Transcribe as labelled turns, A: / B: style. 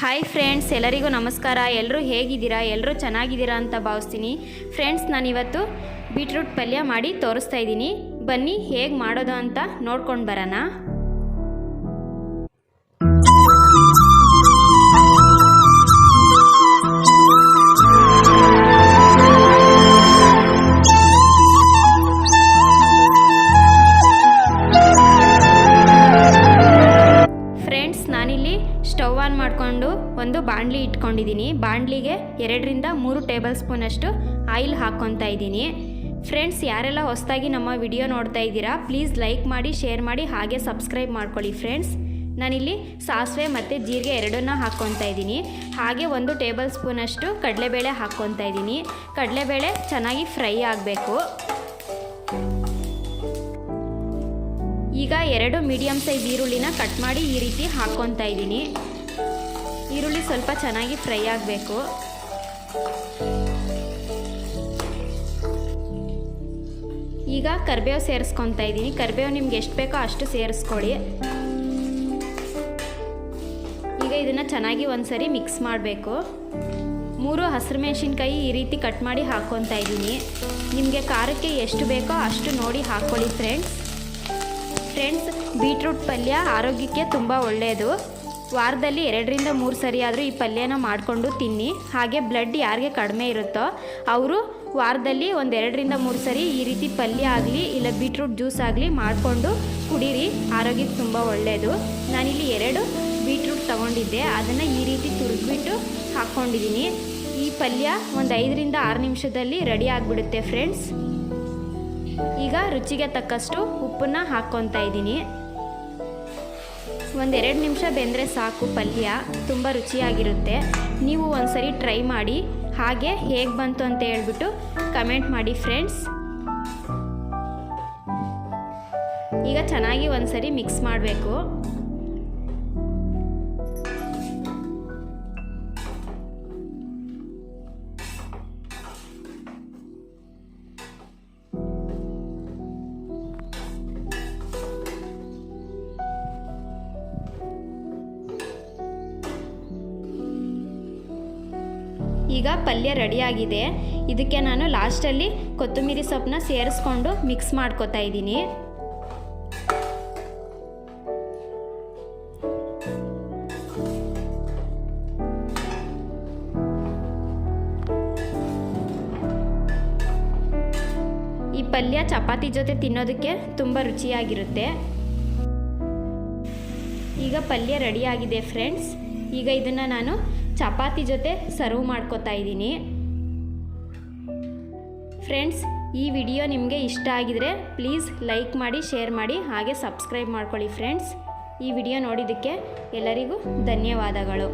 A: Hi friends ಎಲ್ಲರಿಗೂ ನಮಸ್ಕಾರ. ಎಲ್ಲರೂ ಹೇಗಿದ್ದೀರಾ? ಎಲ್ಲರೂ ಚೆನ್ನಾಗಿದ್ದೀರಾ ಅಂತ ಭಾವಿಸ್ತೀನಿ. ಫ್ರೆಂಡ್ಸ್ ನಾನಿವತ್ತು ಬೀಟ್ರೂಟ್ ಪಲ್ಯ ಮಾಡಿ ತೋರಿಸ್ತಾ ಇದ್ದೀನಿ. ಬನ್ನಿ ಹೇಗೆ ಮಾಡೋದು ಅಂತ ನೋಡ್ಕೊಂಡು ಬರೋಣ. ಒಂದು ಬಾಣಲಿ ಇಟ್ಕೊಂಡಿದ್ದೀನಿ. ಬಾಣಲಿಗೆ ಎರಡರಿಂದ ಮೂರು ಟೇಬಲ್ ಸ್ಪೂನಷ್ಟು ಆಯಿಲ್ ಹಾಕ್ಕೊತಾ ಇದ್ದೀನಿ. ಫ್ರೆಂಡ್ಸ್, ಯಾರೆಲ್ಲ ಹೊಸದಾಗಿ ನಮ್ಮ ವಿಡಿಯೋ ನೋಡ್ತಾ ಇದ್ದೀರಾ, ಪ್ಲೀಸ್ ಲೈಕ್ ಮಾಡಿ, ಶೇರ್ ಮಾಡಿ, ಹಾಗೆ ಸಬ್ಸ್ಕ್ರೈಬ್ ಮಾಡ್ಕೊಳ್ಳಿ ಫ್ರೆಂಡ್ಸ್. ನಾನಿಲ್ಲಿ ಸಾಸಿವೆ ಮತ್ತು ಜೀರಿಗೆ ಎರಡನ್ನ ಹಾಕ್ಕೊತಾ ಇದ್ದೀನಿ. ಹಾಗೆ ಒಂದು ಟೇಬಲ್ ಸ್ಪೂನಷ್ಟು ಕಡಲೆಬೇಳೆ ಹಾಕ್ಕೊತಾ ಇದ್ದೀನಿ. ಕಡಲೆಬೇಳೆ ಚೆನ್ನಾಗಿ ಫ್ರೈ ಆಗಬೇಕು. ಈಗ ಎರಡು ಮೀಡಿಯಮ್ ಸೈಜ್ ಈರುಳ್ಳಿನ ಕಟ್ ಮಾಡಿ ಈ ರೀತಿ ಹಾಕ್ಕೊತಾ ಇದ್ದೀನಿ. ಈರುಳ್ಳಿ ಸ್ವಲ್ಪ ಚೆನ್ನಾಗಿ ಫ್ರೈ ಆಗಬೇಕು. ಈಗ ಕರಿಬೇವು ಸೇರಿಸ್ಕೊತಾ ಇದ್ದೀನಿ. ಕರಿಬೇವು ನಿಮ್ಗೆ ಎಷ್ಟು ಬೇಕೋ ಅಷ್ಟು ಸೇರಿಸ್ಕೊಳ್ಳಿ ಈಗ ಇದನ್ನು ಚೆನ್ನಾಗಿ ಒಂದ್ಸರಿ ಮಿಕ್ಸ್ ಮಾಡಬೇಕು. ಮೂರು ಹಸಿರು ಮೆಣಸಿನ್ಕಾಯಿ ಈ ರೀತಿ ಕಟ್ ಮಾಡಿ ಹಾಕ್ಕೊತಾ ಇದ್ದೀನಿ. ನಿಮಗೆ ಖಾರಕ್ಕೆ ಎಷ್ಟು ಬೇಕೋ ಅಷ್ಟು ನೋಡಿ ಹಾಕ್ಕೊಳ್ಳಿ ಫ್ರೆಂಡ್ಸ್ ಫ್ರೆಂಡ್ಸ್ ಬೀಟ್ರೂಟ್ ಪಲ್ಯ ಆರೋಗ್ಯಕ್ಕೆ ತುಂಬ ಒಳ್ಳೆಯದು ವಾರದಲ್ಲಿ ಎರಡರಿಂದ ಮೂರು ಸರಿ ಆದರೂ ಈ ಪಲ್ಯನ ಮಾಡಿಕೊಂಡು ತಿನ್ನಿ. ಹಾಗೆ ಬ್ಲಡ್ ಯಾರಿಗೆ ಕಡಿಮೆ ಇರುತ್ತೋ ಅವರು ವಾರದಲ್ಲಿ ಒಂದು ಎರಡರಿಂದ ಮೂರು ಸರಿ ಈ ರೀತಿ ಪಲ್ಯ ಆಗಲಿ ಇಲ್ಲ ಬೀಟ್ರೂಟ್ ಜ್ಯೂಸ್ ಆಗಲಿ ಮಾಡಿಕೊಂಡು ಕುಡೀರಿ. ಆರೋಗ್ಯಕ್ಕೆ ತುಂಬ ಒಳ್ಳೆಯದು ನಾನಿಲ್ಲಿ ಎರಡು ಬೀಟ್ರೂಟ್ ತೊಗೊಂಡಿದ್ದೆ. ಅದನ್ನು ಈ ರೀತಿ ತುರಿದ್ಬಿಟ್ಟು ಹಾಕ್ಕೊಂಡಿದ್ದೀನಿ ಈ ಪಲ್ಯ ಒಂದು ಐದರಿಂದ ಆರು ನಿಮಿಷದಲ್ಲಿ ರೆಡಿ ಆಗಿಬಿಡುತ್ತೆ ಫ್ರೆಂಡ್ಸ್ ಈಗ ರುಚಿಗೆ ತಕ್ಕಷ್ಟು ಉಪ್ಪನ್ನು ಹಾಕ್ಕೊತಾ ಇದ್ದೀನಿ. ಒಂದೆರಡು ನಿಮಿಷ ಬೆಂದರೆ ಸಾಕು ಪಲ್ಯ, ತುಂಬ ರುಚಿಯಾಗಿರುತ್ತೆ. ನೀವು ಒಂದ್ಸರಿ ಟ್ರೈ ಮಾಡಿ, ಹಾಗೆ ಹೇಗೆ ಬಂತು ಅಂತ ಹೇಳ್ಬಿಟ್ಟು ಕಮೆಂಟ್ ಮಾಡಿ ಫ್ರೆಂಡ್ಸ್ ಈಗ ಚೆನ್ನಾಗಿ ಒಂದ್ಸರಿ ಮಿಕ್ಸ್ ಮಾಡಬೇಕು. ಈಗ ಪಲ್ಯ ರೆಡಿಯಾಗಿದೆ. ಇದಕ್ಕೆ ನಾನು ಲಾಸ್ಟಲ್ಲಿ ಕೊತ್ತಂಬರಿ ಸೊಪ್ಪನ್ನ ಸೇರಿಸ್ಕೊಂಡು ಮಿಕ್ಸ್ ಮಾಡ್ಕೊತಾ ಇದ್ದೀನಿ. ಈ ಪಲ್ಯ ಚಪಾತಿ ಜೊತೆ ತಿನ್ನೋದಕ್ಕೆ ತುಂಬ ರುಚಿಯಾಗಿರುತ್ತೆ. ಈಗ ಪಲ್ಯ ರೆಡಿಯಾಗಿದೆ ಫ್ರೆಂಡ್ಸ್. ಈಗ ಇದನ್ನು ನಾನು ಚಪಾತಿ ಜೊತೆ ಸರ್ವ್ ಮಾಡ್ಕೋತಾ ಇದ್ದೀನಿ. ಫ್ರೆಂಡ್ಸ್ ಈ ವಿಡಿಯೋ ನಿಮಗೆ ಇಷ್ಟ ಆಗಿದರೆ ಪ್ಲೀಸ್ ಲೈಕ್ ಮಾಡಿ ಶೇರ್ ಮಾಡಿ, ಹಾಗೆ ಸಬ್ಸ್ಕ್ರೈಬ್ ಮಾಡ್ಕೊಳ್ಳಿ ಫ್ರೆಂಡ್ಸ್ ಈ ವಿಡಿಯೋ ನೋಡಿದ್ದಕ್ಕೆ ಎಲ್ಲರಿಗೂ ಧನ್ಯವಾದಗಳು.